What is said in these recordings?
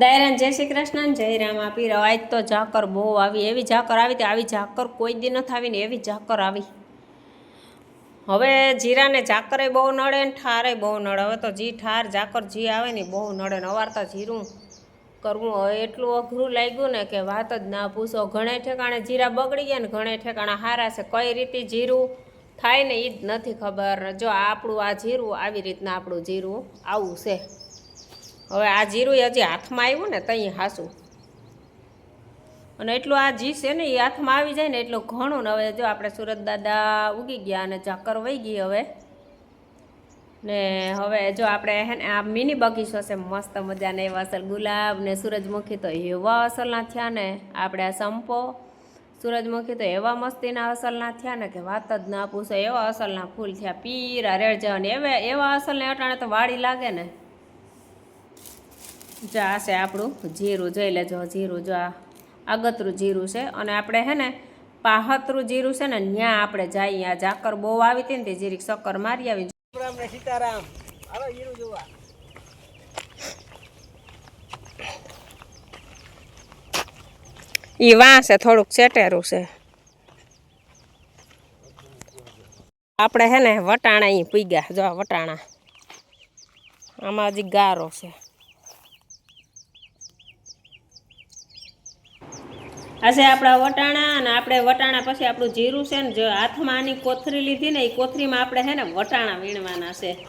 દાયરાન જય શ્રી કૃષ્ણ જય રામ. આપી આજ તો ઝાકર બહુ આવી. એવી ઝાકર આવી તે આવી ઝાકર કોઈ દી નથી આવી ને એવી ઝાકર આવી. હવે જીરાને ઝાકરે બહુ નડે ને ઠારે બહુ નડે. હવે તો જી ઠાર, ઝાકર જી આવે ને બહુ નડે. ને અવાર તો જીરું કરવું હવે એટલું અઘરું લાગ્યું ને કે વાત જ ના પૂછો. ઘણે ઠેકાણે જીરા બગડી ગયા ને ઘણે ઠેકાણે હારા છે. કઈ રીતે જીરું થાય ને એ જ નથી ખબર. જો આપણું આ જીરું આવી રીતના આપણું જીરું આવું છે. હવે આ જીરું હજી હાથમાં આવ્યું ને તઈ હાસું. અને એટલું આ જી છે ને એ હાથમાં આવી જાય ને એટલું ઘણું ને હવે જો આપણે સુરત દાદા ઉગી ગયા અને ઝાકર વહી ગઈ હવે. ને હવે જો આપણે હે ને આ મિની બગીચો છે, મસ્ત મજાને એવા અસલ ગુલાબ ને સૂરજમુખી તો એવા અસલના થયા ને આપણે આ સંપો, સૂરજમુખી તો એવા મસ્તીના અસલના થયા ને કે વાત જ ના પૂછો, એવા અસલના ફૂલ થયા, પીરા, રેડજન, એવા એવા અસલને અટાણે તો વાડી લાગે ને. જો આ છે આપણું જીરું જોઈ લેજો જીરું જો આ અગતરું જીરું છે. અને આપણે હે ને પાહતરું જીરું છે ને ત્યાં આપણે જઈએ. આ ઝાકર બહુ આવી હતી ને તે જીરીક શક્કર મારી આવી. સીતારામ. હાલો હીરું જોવા. એ વાંસે થોડુંક ચેટેરું છે. આપણે હે ને વટાણા અહીં પીગ્યા. જો વટાણા. આમાં હજી ગારો છે. આ છે આપણા વટાણા અને આપણે વટાણા પછી આપણું જીરું છે ને, જો હાથમાં આની કોથરી લીધી ને એ કોથરીમાં આપણે છે ને વટાણા વીણવાના છે.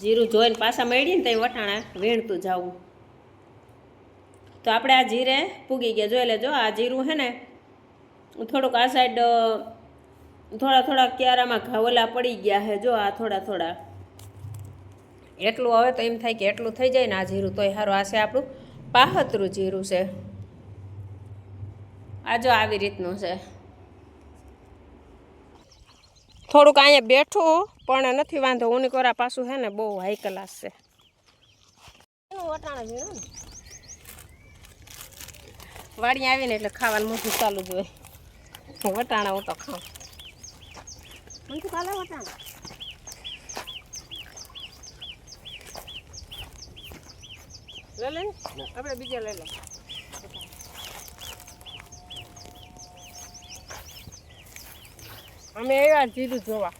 જીરું જોઈને પાછા મળીને તો વટાણા વીણતું જવું. તો આપણે આ જીરે પૂગી ગયા. જોઈ લેજો, આ જીરું છે ને, થોડુંક આ સાઈડ થોડા થોડા ક્યારામાં ઘાવલા પડી ગયા છે. જો આ થોડા થોડા. એટલું હવે તો એમ થાય કે એટલું થઈ જાય ને આ જીરું, તોય સારું. આ છે આપણું પાહતરું જીરું છે. આ જો આવી રીતનું છે. થોડુંક અહીંયા બેઠું પણ નથી વાંધો. હું કોરા પાછું છે ને બહુ હાઈ ક્લાસ છે. વાડી આવીને એટલે ખાવાનું મોઢું ચાલુ જ હોય. વટાણા હું તો ખાઉં મને તો કાલે વટાણા. લઈ લે ને. આપણે બીજા લઈ લે અમે આવ્યા જીરું જોવા.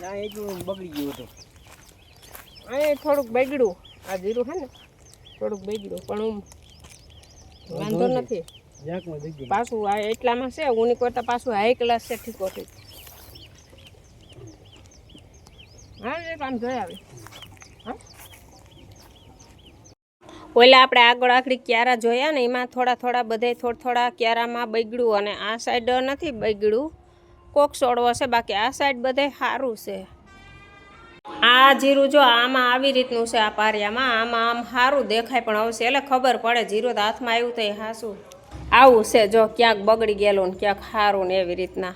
ના એટલું બગડી ગયું હતું. અહીં થોડુંક બગડ્યું. આ જીરું હે ને થોડુંક બગડ્યું પણ હું વાંધો નથી. પાછું આ એટલામાં છે ઉની કરતાં પાછું હાઈ ક્લાસ છે ઠીકો ઠીક હા એ કામ જોઈ આવી. હા? ઓલા આપણે આગળ આખરી ક્યારા જોયા ને એમાં થોડા થોડા બધે થોડા થોડા ક્યારામાં બગડ્યું અને આ સાઈડ નથી બગડ્યું. કોક સોડવો છે બાકી આ સાઈડ બધે સારું છે. આ જીરું જો આમાં આવી રીતનું છે આ પારિયામાં આમાં આમ સારું દેખાય પણ આવશે એટલે ખબર પડે. જીરું તો હાથમાં આવ્યું તો એ હાસું. આવું છે જો ક્યાંક બગડી ગયેલું ને ક્યાંક સારું ને એવી રીતના.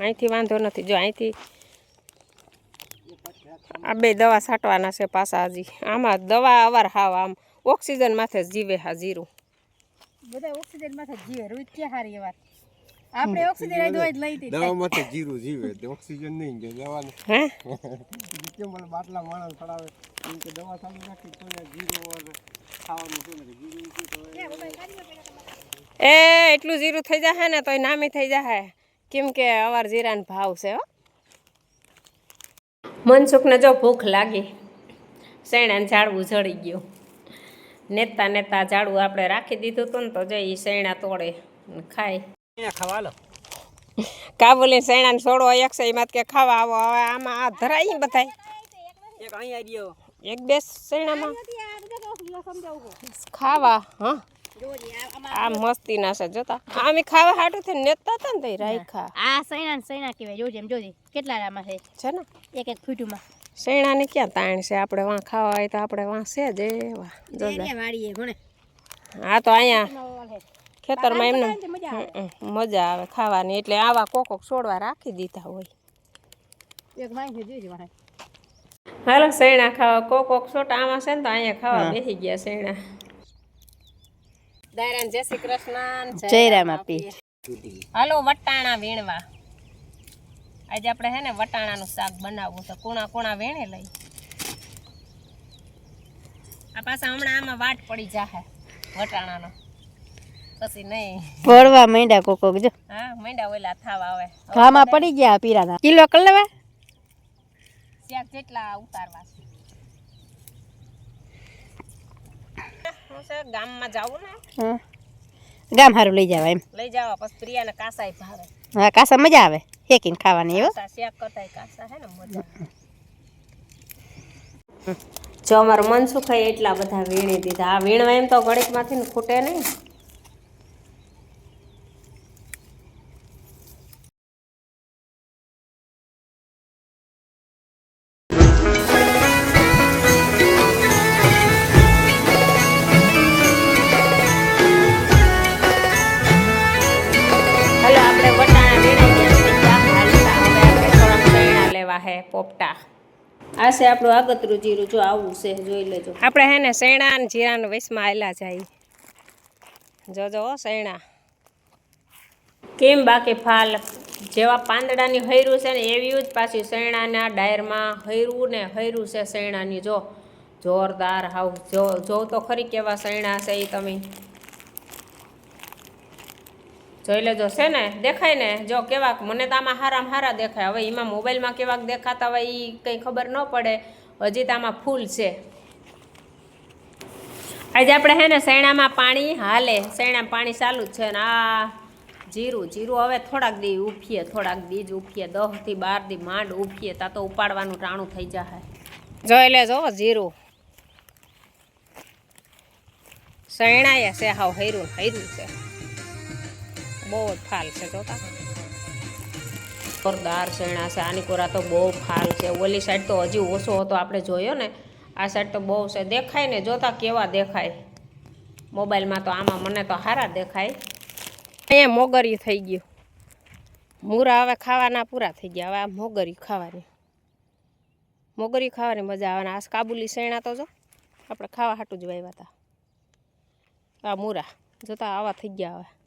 અહીંથી વાંધો નથી. જો અહીંથી આ બે દવા છાંટવાના છે પાછા હજી. આમાં દવા અવાર હાવ આમ ઓક્સિજન માથે જ જીવે હા જીરું. બધા ઓક્સિજન માથે જીવે. રોજ ક્યાં સારી વાત? આપણે ઓક્સિજન આ દવા જ. લઈ હતી. દવામાં તો જીરું જીવે. તે ઓક્સિજન નહીં કે દવાનું હે? કેમ મને બાટલા માણસ પડાવે એમ કે દવા ચાલુ રાખી તો ને જીરું અને ખાવાનું શું નથી જીરું શું તો એ એટલું જીરું થઈ જાય ને તોય નામી થઈ જાય કેમ કે અવાર જીરાનો ભાવ છે હો. મનસુખને જો ભૂખ લાગી સૈણાને ઝાડવું જળી ગયું. નેતા નેતા ઝાડવું આપણે રાખી દીધું હતું ને તો જો એ સૈણા તોડે ને ખાય. અહીંયા ખાવા લો કાબુલી સૈણાને છોડો એક છે એમાં કે ખાવા આવો. હવે આમાં આ ધરાય બધાય. એક અહીંયા રહ્યો એક બે સૈણામાં. ખાવા હા? આ મસ્તીના છે જોતા. આમે ખાવા હાટું થઈને નેતા હતા ને રાખ્યા. આ સૈના સૈના કહેવાય જોજે એમ જોજે. કેટલા આમાં છે? છે ને? એક એક ફૂટમાં. શેણાને ક્યાં તાણ છે? આપણે વાં ખાવા હોય તો આપણે વાં છે જ એવા. જોજે. હા તો અહીંયા. ખેતરમાં એમને હમ, મજા આવે ખાવાની. એટલે આવા કોકોક છોડવા રાખી દીધા હોય. એક માંગે જોજે વાહે હાલો શેણા ખાવા. કોકોક છોટા આમાં છે ને તો અહીંયા ખાવા બેસી ગયા શેણા દાયરાન જય શ્રી કૃષ્ણ. જય રામ આપી. હાલો વટાણા વીણવા. આજે આપણે હે ને વટાણાનું શાક બનાવવું છે. કુણા કુણા વીણે લઈ. આ પાછા હમણાં આમાં વાટ પડી જાહે વટાણાનો. પછી નહીં. ભરવા માંડ્યા કોક કોક જો. હા માંડ્યા ઓલા થાવા આવે ઘામાં પડી ગયા પીરાના કિલો કર લેવા. શાક જેટલા ઉતારવા છે. ગામમાં જાવું ને. હા. ગામ હારું લઈ જવા એમ. લઈ જવા પછી પ્રિયાને કાસાય ભાવે. હા કાસા મજા આવે. શેકીને ખાવાની એવો કાસા શાક કરતા કાસા હે ને મજા જો અમારું મન સુખાય એટલા બધા વીણી દીધા. આ વીણવા એમ તો ને ખૂટે નહીં. પોપટા. આ છે આપણું આગતરું જીરું, જો આવું છે, જોઈ લેજો. આપણે હે ને શેણા અને જીરાના વૈસમાં આવેલા જાય. જોજો શેણા. કેમ બાકી ફાલ? જેવા પાંદડાની હૈરું છે ને એવી જ પાછી શેણાના ડાયરમાં હૈરું ને હૈરું છે શેણાની. જો જોરદાર હાવ, જો જો તો ખરી કેવા શેણા છે એ તમે. જોઈ લેજો, છે ને? દેખાય ને? જો કેવાક મને તો આમાં હારામાં હારા દેખાય. હવે એમાં મોબાઈલમાં કેવાક દેખાતા હોય એ કંઈ ખબર ન પડે. હજી તો આમાં ફૂલ છે. આજે આપણે હે ને શેણામાં પાણી હાલે. શેણામાં પાણી ચાલુ જ છે ને આ જીરું જીરું હવે થોડાક દી ઉફીએ, થોડાક દી જ ઉફીએ. દહથી બાર માંડ ઉફીએ, તા તો ઉપાડવાનું ટાણું થઈ જાય જોઈ લેજો જીરું. શેણાએ છે, હાવ હૈરું હૈરું છે. બહુ જ ફાલ છે જોતા જોરદાર શેણા છે, આની કોરા તો બહુ ફાલ છે. ઓલી સાઈડ તો હજી ઓછો હતો, આપણે જોયો ને. આ સાઈડ તો બહુ છે. દેખાય ને જોતા કેવા દેખાય. મોબાઈલમાં તો આમાં મને તો સારા દેખાય. એ મોગરી થઈ ગયું. મૂરા હવે ખાવાના પૂરા થઈ ગયા. હવે આ મોગરી ખાવાની. મોગરી ખાવાની મજા આવે આ કાબુલી શેણા તો જો, આપણે ખાવા હાટું જ વાવ્યા હતા આ મૂરા. જોતા આવા થઈ ગયા હવે.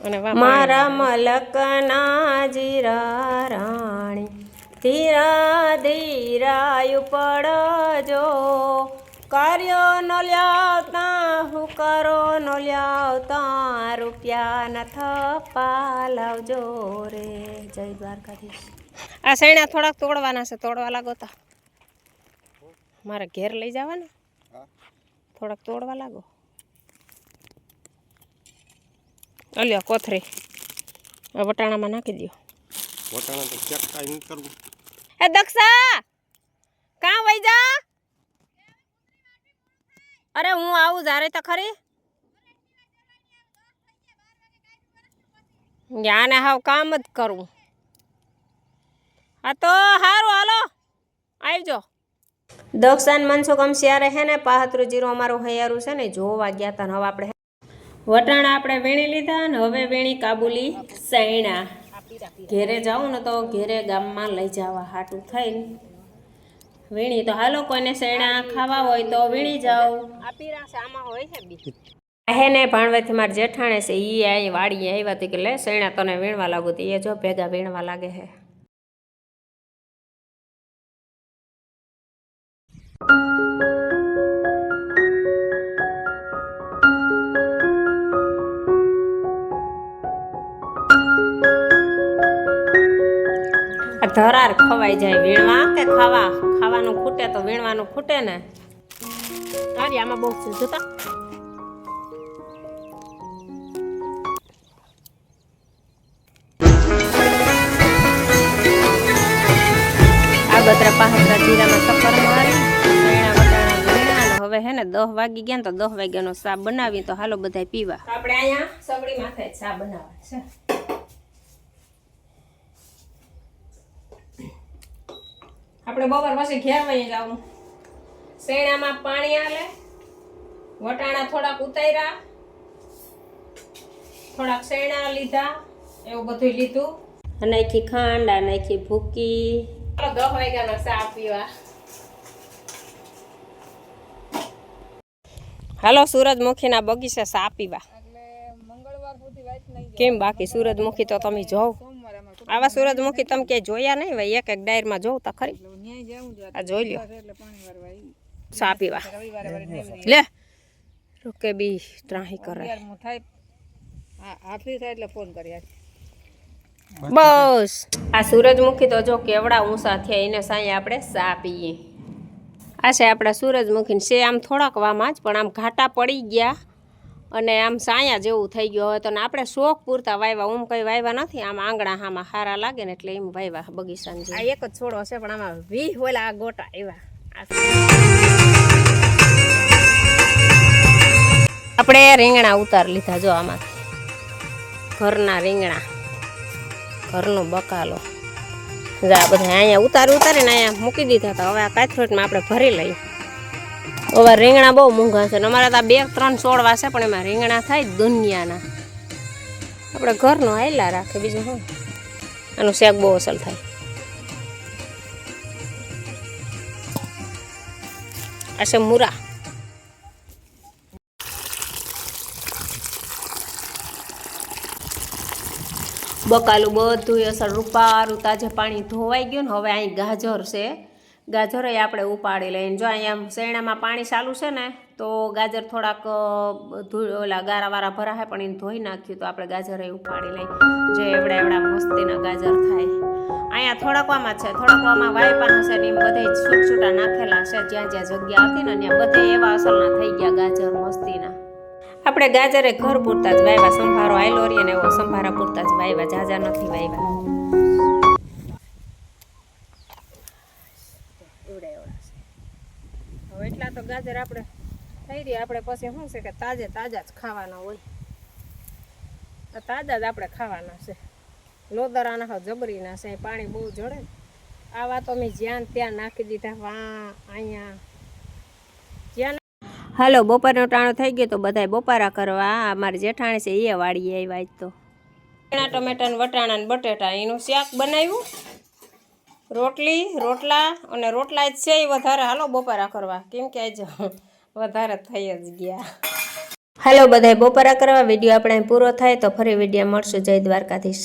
મારા મલકના જીરા રાણી ધીરા ધીરાયુ પડજો કર્યો નો લ્યાવતા હું કરો નો લ્યાવતા રૂપિયા ન થપા લાવજો રે. જય દ્વારકાધીશ. આ સૈણા થોડાક તોડવાના છે તોડવા લાગો તો. મારે ઘેર લઈ જવાના? થોડાક તોડવા લાગો. અલ્યો કોથરી. વટાણામાં નાખી દો વટાણા તો ચેક કાઈ કરવું. એ દક્ષા કાં વઈ જા? અરે હું આવું જારે તો ખરી. યાને હાવ કામ જ કરું. હા તો સારું હાલો. આવજો. દક્ષાન મનસુખ અમસિયારે હે ને પાહતરું જીરો અમારું હૈયારું છે ને જોવા ગયા તા ને હવે આપણે વટાણા આપણે વીણી લીધા ને હવે વીણી કાબુલી સૈણા. ઘેરે જાઉં ને તો ઘેરે ગામમાં લઈ જવા હાટું થઈને. વીણી તો હાલો કોઈને સૈણા ખાવા હોય તો વીણી જાઉં હે ને ભાણવેથી મારા જેઠાણે છે એ અહીં વાડી આવ્યા હતી કે લે સૈણા તને વીણવા લાગુ તો, એ જો ભેગા વીણવા લાગે છે ધરાર ખવાઈ જાય વીણવા. કે ખાવા, ખાવાનું ખૂટે તો વીણવાનું ખૂટે ને. અરે આમાં બહુ છે, જોતા? આ બતરા પાહતરા જીરામાં સફર મારી. હવે હે ને દસ વાગી ગયા ને તો દસ વાગ્યાનો ચા બનાવી તો હાલો બધાય પીવા. આપણે અહીંયા સગડી માથે ચા બનાવવા છે. આપણે બપોર પછી ઘેર વહી જવું. શેણામાં પાણી આલે વટાણા થોડાક ઉતાર્યા થોડાક શેણા લીધા એવું બધું લીધું. અને નાખી ખાંડ આ નાખી ભૂકી. દસ વાગ્યાનો ચા પીવા. હાલો સૂરજમુખીના બગીચા ચા પીવા. કેમ બાકી સૂરજમુખી તો તમે જોવ. આવા સૂરજમુખી તમે ક્યાંય જોયા નહીં ભાઈ? એક એક ડાયરમાં જોઉં તો ખરી આ જોઈ લ્યો. સા પીવા. લે. રોકે બી ત્રાહી કરે. બસ. આ સૂરજમુખી તો જો કેવડા ઊંચા થયા એને સાંઈ આપણે સા પીએ. આ છે આપણા સૂરજમુખી છે આમ થોડાક વામાં જ પણ આમ ઘાટા પડી ગયા. અને આમ સાયા જેવું થઈ ગયું. હવે તો ને આપણે શોખ પૂરતા વાવ્યા હું કંઈ વાવ્યા નથી. આમ આંગણા હામાં હારા લાગે ને એટલે એમ વાવ્યા બગીચાની આ એક જ છોડો છે પણ આમાં વી ઓલા ગોટા એવા. આપણે રીંગણા ઉતાર લીધા જો આમાંથી ઘરના રીંગણા. ઘરનો બકાલો. જા બધા અહીંયા ઉતારી ઉતારીને અહીંયા મૂકી દીધા હતા. હવે આ કાથરોટમાં આપણે ભરી લઈએ. હવે રીંગણા બહુ મોંઘા છે. અમારા તો બે ત્રણ છોડવા છે, પણ એમાં રીંગણા થાય દુનિયાના. આપણે ઘરનો હાયલા રાખે બીજું શું? આનું શેક બહુ અસલ થાય. આ છે મૂરા. બકાલું બધું અસર રૂપારું તાજે પાણી ધોવાઈ ગયું ને હવે અહીં ગાજર છે. ગાજર આપણે ઉપાડી લઈને જો અહીંયા શેણામાં પાણી ચાલુ છે ને, તો ગાજર થોડાક ઓલા ગારાવાળા ભરાય પણ એને ધોઈ નાખ્યું તો આપણે ગાજર ઉપાડી લઈ જે એવડા એવડા મસ્તીના ગાજર થાય. અહીંયા થોડાકવામાં છે, થોડાકવામાં વાયપાના છે ને એમ બધે છૂટ છૂટા નાખેલા છે. જ્યાં જ્યાં જગ્યા હતી ને ત્યાં બધે એવા અસલના થઈ ગયા ગાજર મસ્તીના. આપણે ગાજરે ઘર પૂરતા જ વાવ્યા સંભારો આયલો રહીએ ને એવો સંભારા પૂરતા જ વાવ્યા જાજા નથી વાવ્યા એવડા એવડા છે હવે એટલા તો ગાજર આપણે થઈ રહી આપણે પછી શું છે કે તાજે તાજા જ ખાવાના હોય. તાજા જ આપણે ખાવાના છે. લોદરાના હો, જબરીના છે. પાણી બહુ જડે આવા તો મેં જ્યાં ત્યાં નાખી દીધા. વા, અહીંયા. જ્યાં હાલો, બપોરનો ટાણો થઈ ગયો તો બધાય બપારા કરવા. અમારી જેઠાણી છે, એ વાળીએ આવ્યા તો. ટમેટા ને વટાણા ને બટેટા, એનું શાક બનાવ્યું. રોટલી, રોટલા અને રોટલા જ છે એ વધારે. હાલો બપોરા કરવા. કેમ કે આજે વધારે થઈ જ ગયા. હાલો બધાય, બપોરા કરવા વીડિયો આપણે પૂરો થાય તો ફરી વીડિયો મળશું. જય દ્વારકાધીશ.